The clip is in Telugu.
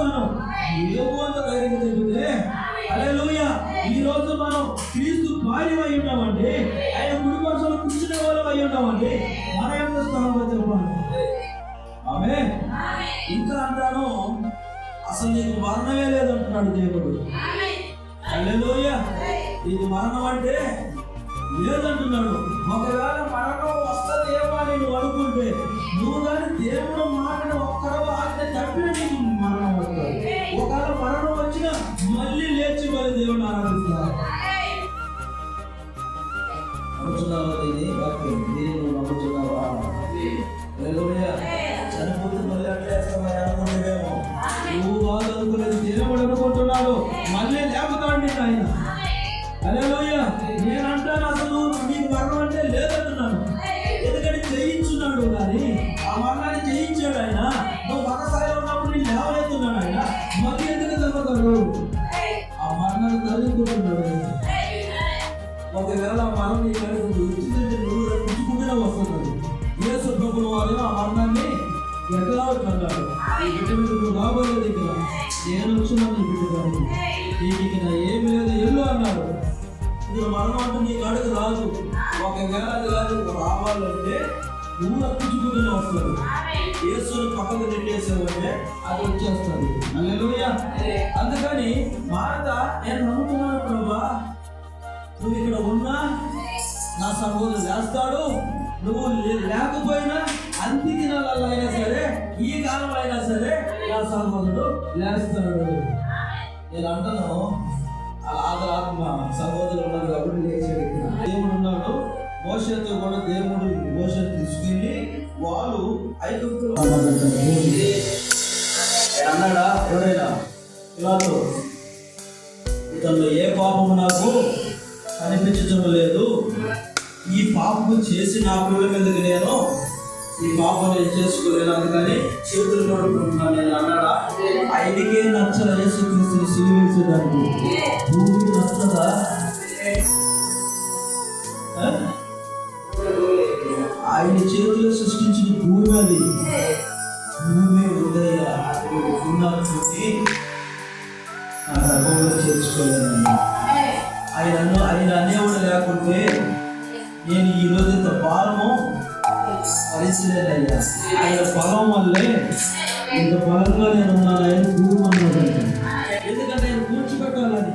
మనం ఏవో అంత ధైర్యం చెప్పిందే ఈ రోజు మనం క్రీస్తు భార్య అయి ఉన్నామండి. ఆయన కుడి పక్షాలు కూర్చునే వాళ్ళు అయి ఉన్నామండి. మన యొక్క స్థానంలో చెప్పాలి ఆమె ఇంకా అంటాను అసలు నీకు మరణమే లేదంటున్నాడు దేవుడు. అల్లెలోయ నీకు మరణం అంటే లేదంటున్నాడు. ఒకవేళ మరణం వస్తుంది ఏమో అని నువ్వు అనుకుంటే. నువ్వు కానీ దేవుడు లేచి మరి దేవుడు ఆరాధిస్తారు నమ్ముతున్నావా దీన్ని? వాక్యం దీన్ని నువ్వు చనిపోతే మళ్ళీ అట్లా వేస్తామని అనుకుంటేమో నువ్వు కాదు అనుకునేది దేవుడు అనుకుంటున్నాడు. మళ్ళీ లేపుతాడు నిన్ను ఆయన. హల్లెలూయా. నేను అంటాను అసలు నీకు మరణం అంటే లేదంటున్నాను ఎందుకంటే జయించున్నాడు కానీ ఆ మరణాన్ని జయించాడు ఆయన. నువ్వు మరణ స్థాయిలో ఉన్నప్పుడు నేను లేవలేతున్నాడు ఆయన. మళ్ళీ ఎందుకు ఆ ఒక చదువుకుంటున్నాడు ఒకవేళ మరణం నువ్వు రప్పించుకుంటూనే వస్తున్నాడు యేసు వారు ఆ మరణాన్ని ఎట్లా నువ్వు రాబోలేదు ఇక్కడ నేను వచ్చినాను నీకు నా ఏమి లేదు ఎల్లు అన్నాడు ఇది మరణం అంటే నీ కాడికి రాదు. ఒకవేళ అది కాదు రావాలంటే నువ్వు రప్పించుకుంటూనే వస్తాడు యేసుని పక్కకు నెట్టేసావంటే అది వచ్చేస్తుంది. అందుకని మారత నేను నమ్ముతున్నాను ప్రభా. నువ్వు ఇక్కడ ఉన్నా నా సహోదరుడు లేస్తాడు. నువ్వు లేకపోయినా అంత్య దినాలలో అయినా సరే ఈ కాలంలో అయినా సరే నా సహోదరుడు లేస్తాడు. నేను అంటాను ఆదరాత్మ సహోదరుడు ఉన్నాడు కాబట్టి అన్నాడా ఎవరైనా ఇలాతో ఇతను ఏ పాపము నాకు కనిపించడం లేదు. ఈ పాపము చేసి నా పిల్లల మీదకి నేను ఈ పాపం నేను చేసుకోలేను అందుకని చేతులు కొడుకుంటున్నాను నేను అన్నాడా? ఐదుకే నచ్చల యేసు క్రీస్తుని సిలివేసేదానికి భూమికి నచ్చదా ఆయన చేతిలో సృష్టించిన ఉన్నది. అది భూమి ఉదయ ఉన్నటువంటి నా గర్భంలో చేర్చుకోలేనండి ఆయన ఆయన అనేవాడు లేకుంటే నేను ఈ రోజు ఇంత భారము భరించలేదయ్యా. ఆయన బలం వల్లే ఇంత బలంగా నేను ఉన్నానని ఆయన కూర్మన్నాడు ఎందుకంటే నేను కూర్చిపెట్టాలని